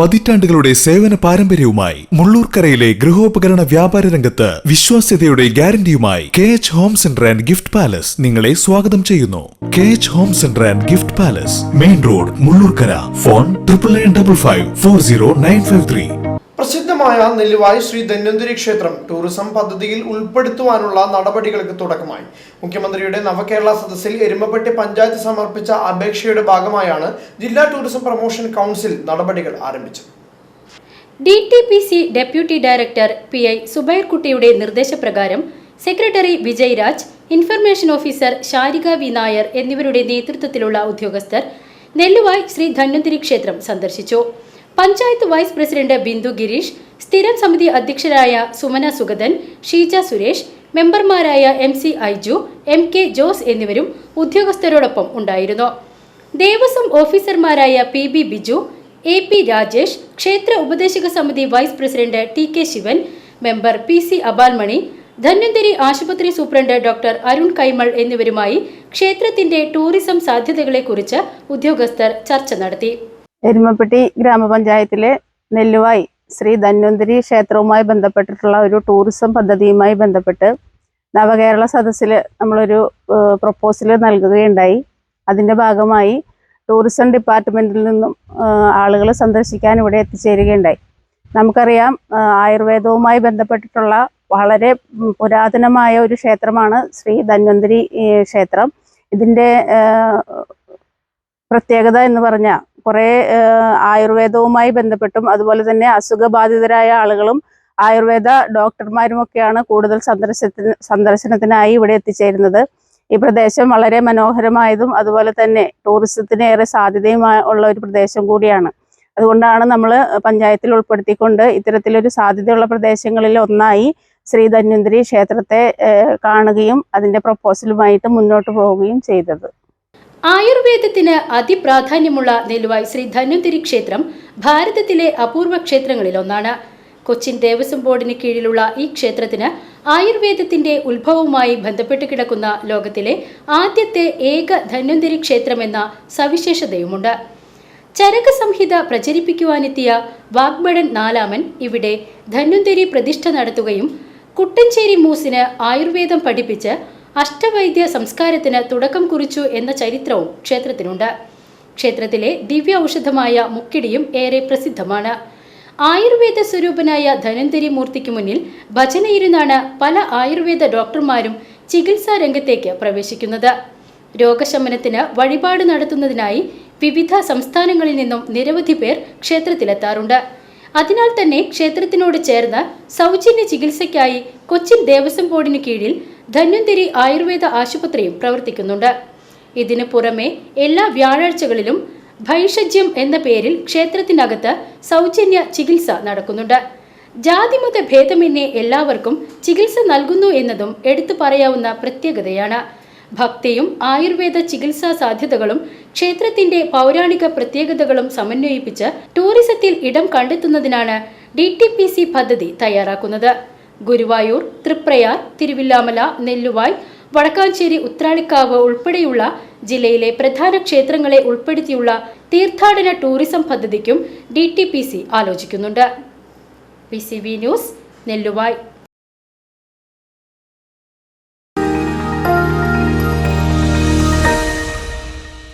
പതിറ്റാണ്ടുകളുടെ സേവന പാരമ്പര്യവുമായി മുള്ളൂർക്കരയിലെ ഗൃഹോപകരണ വ്യാപാര രംഗത്ത് വിശ്വാസ്യതയുടെ ഗ്യാരണ്ടിയുമായി K H home centre and gift palace നിങ്ങളെ സ്വാഗതം ചെയ്യുന്നു. K H home centre and gift palace main road Mullurkara. Phone triple nine double five four zero nine five three പ്രസിദ്ധമായ നെല്ലുവായി ശ്രീ ധന്വന്തരി ക്ഷേത്രം ടൂറിസം പദ്ധതിയിൽ ഉൾപ്പെടുത്തുവാനുള്ള നടപടികൾക്ക് തുടക്കമായി. മുഖ്യമന്ത്രിയുടെ നവകേരള സദസ്സിൽ എരുമപ്പെട്ടി പഞ്ചായത്ത് സമർപ്പിച്ച അപേക്ഷയുടെ ഭാഗമായാണ് ജില്ലാ ടൂറിസം പ്രൊമോഷൻ കൗൺസിൽ നടപടികൾ ആരംഭിച്ചത്. D T P C deputy director P I സുബൈർകുട്ടിയുടെ നിർദ്ദേശപ്രകാരം secretary Vijay Raj information officer Sarika V Nair എന്നിവരുടെ നേതൃത്വത്തിലുള്ള ഉദ്യോഗസ്ഥർ നെല്ലുവായ് ശ്രീ ധന്വന്തരി ക്ഷേത്രം സന്ദർശിച്ചു. പഞ്ചായത്ത് വൈസ് പ്രസിഡന്റ് ബിന്ദു ഗിരീഷ് സ്ഥിരം സമിതി അധ്യക്ഷരായ സുമന സുഗതൻ ഷീജ സുരേഷ് മെമ്പർമാരായ M C Aiju M K Jose എന്നിവരും ഉദ്യോഗസ്ഥരോടൊപ്പം ഉണ്ടായിരുന്നു. ദേവസ്വം ഓഫീസർമാരായ P B Biju A P Rajesh ക്ഷേത്ര ഉപദേശക സമിതി vice president T K Sivan member P C Abalmani Dhanvantari ആശുപത്രി സൂപ്രണ്ട് ഡോക്ടർ അരുൺ കൈമൾ എന്നിവരുമായി ക്ഷേത്രത്തിന്റെ ടൂറിസം സാധ്യതകളെക്കുറിച്ച് ഉദ്യോഗസ്ഥർ ചർച്ച നടത്തി. എരുമപ്പെട്ടി ഗ്രാമപഞ്ചായത്തിലെ നെല്ലുവായി ശ്രീ ധന്വന്തരി ക്ഷേത്രവുമായി ബന്ധപ്പെട്ടിട്ടുള്ള ഒരു ടൂറിസം പദ്ധതിയുമായി ബന്ധപ്പെട്ട് നവകേരള സദസ്സിൽ നമ്മളൊരു പ്രപ്പോസൽ നൽകുകയുണ്ടായി. അതിന്റെ ഭാഗമായി ടൂറിസം ഡിപ്പാർട്ട്മെന്റിൽ നിന്നും ആളുകൾ സന്ദർശിക്കാൻ ഇവിടെ എത്തിച്ചേരുകയുണ്ടായി. നമുക്കറിയാം ആയുർവേദവുമായി ബന്ധപ്പെട്ടിട്ടുള്ള വളരെ പുരാതനമായ ഒരു ക്ഷേത്രമാണ് ശ്രീ ധന്വന്തരി ക്ഷേത്രം. ഇതിന്റെ പ്രത്യേകത എന്ന് പറഞ്ഞാൽ കുറേ ആയുർവേദവുമായി ബന്ധപ്പെട്ടും അതുപോലെ തന്നെ അസുഖബാധിതരായ ആളുകളും ആയുർവേദ ഡോക്ടർമാരുമൊക്കെയാണ് കൂടുതൽ സന്ദർശനത്തിന് സന്ദർശനത്തിനായി ഇവിടെ എത്തിച്ചേരുന്നത്. ഈ പ്രദേശം വളരെ മനോഹരമായതും അതുപോലെ തന്നെ ടൂറിസത്തിന് ഏറെ സാധ്യതയുമായ ഉള്ള ഒരു പ്രദേശം കൂടിയാണ്. അതുകൊണ്ടാണ് നമ്മൾ പഞ്ചായത്തിൽ ഉൾപ്പെടുത്തിക്കൊണ്ട് ഇത്തരത്തിലൊരു സാധ്യതയുള്ള പ്രദേശങ്ങളിൽ ഒന്നായി ശ്രീ ധന്വന്തരി ക്ഷേത്രത്തെ കാണുകയും അതിന്റെ പ്രപ്പോസലുമായിട്ട് മുന്നോട്ട് പോവുകയും ചെയ്തത്. ആയുർവേദത്തിന് അതിപ്രാധാന്യമുള്ള നെല്ലുവായ് ശ്രീ ധന്വന്തിരി ക്ഷേത്രം ഭാരതത്തിലെ അപൂർവ ക്ഷേത്രങ്ങളിൽ ഒന്നാണ്. കൊച്ചിൻ ദേവസ്വം ബോർഡിന് കീഴിലുള്ള ഈ ക്ഷേത്രത്തിന് ആയുർവേദത്തിന്റെ ഉത്ഭവവുമായി ബന്ധപ്പെട്ട് കിടക്കുന്ന ലോകത്തിലെ ആദ്യത്തെ ഏക ധന്വന്തിരി ക്ഷേത്രമെന്ന സവിശേഷതയുമുണ്ട്. ചരക സംഹിത പ്രചരിപ്പിക്കുവാനെത്തിയ വാഗ്ബടൻ നാലാമൻ ഇവിടെ ധന്വന്തിരി പ്രതിഷ്ഠ നടത്തുകയും കുട്ടഞ്ചേരി മൂസിന് ആയുർവേദം പഠിപ്പിച്ച് അഷ്ടവൈദ്യ സംസ്കാരത്തിന് തുടക്കം കുറിച്ചു എന്ന ചരിത്രവും ക്ഷേത്രത്തിനുണ്ട്. ക്ഷേത്രത്തിലെ ദിവ്യ ഔഷധമായ മുക്കിടിയും ഏറെ പ്രസിദ്ധമാണ്. ആയുർവേദ സ്വരൂപനായ ധനന്തരി മൂർത്തിക്ക് മുന്നിൽ ഭജനയിരുന്നാണ് പല ആയുർവേദ ഡോക്ടർമാരും ചികിത്സാ രംഗത്തേക്ക് പ്രവേശിക്കുന്നത്. രോഗശമനത്തിന് വഴിപാട് നടത്തുന്നതിനായി വിവിധ സംസ്ഥാനങ്ങളിൽ നിന്നും നിരവധി പേർ ക്ഷേത്രത്തിലെത്താറുണ്ട്. അതിനാൽ തന്നെ ക്ഷേത്രത്തിനോട് ചേർന്ന് സൗജന്യ ചികിത്സയ്ക്കായി കൊച്ചിൻ ദേവസ്വം ബോർഡിന് കീഴിൽ ധന്വന്തരി ആയുർവേദ ആശുപത്രിയും പ്രവർത്തിക്കുന്നുണ്ട്. ഇതിനു പുറമെ എല്ലാ വ്യാഴാഴ്ചകളിലും ഭൈഷജ്യം എന്ന പേരിൽ ക്ഷേത്രത്തിനകത്ത് സൗജന്യ ചികിത്സ നടക്കുന്നുണ്ട്. ജാതിമത ഭേദമന്യേ എല്ലാവർക്കും ചികിത്സ നൽകുന്നു എന്നതും എടുത്തു പറയാവുന്ന പ്രത്യേകതയാണ്. ഭക്തിയും ആയുർവേദ ചികിത്സാ സാധ്യതകളും ക്ഷേത്രത്തിന്റെ പൗരാണിക പ്രത്യേകതകളും സമന്വയിപ്പിച്ച് ടൂറിസത്തിൽ ഇടം കണ്ടെത്തുന്നതിനാണ് ഡി പദ്ധതി തയ്യാറാക്കുന്നത്. ഗുരുവായൂർ തൃപ്രയാർ തിരുവില്ലാമല നെല്ലുവായ് വടക്കാഞ്ചേരി ഉത്രാളിക്കാവ് ഉൾപ്പെടെയുള്ള ജില്ലയിലെ പ്രധാന ക്ഷേത്രങ്ങളെ ഉൾപ്പെടുത്തിയുള്ള തീർത്ഥാടന ടൂറിസം പദ്ധതിക്കും ഡി ആലോചിക്കുന്നുണ്ട്. P news Nelluvai.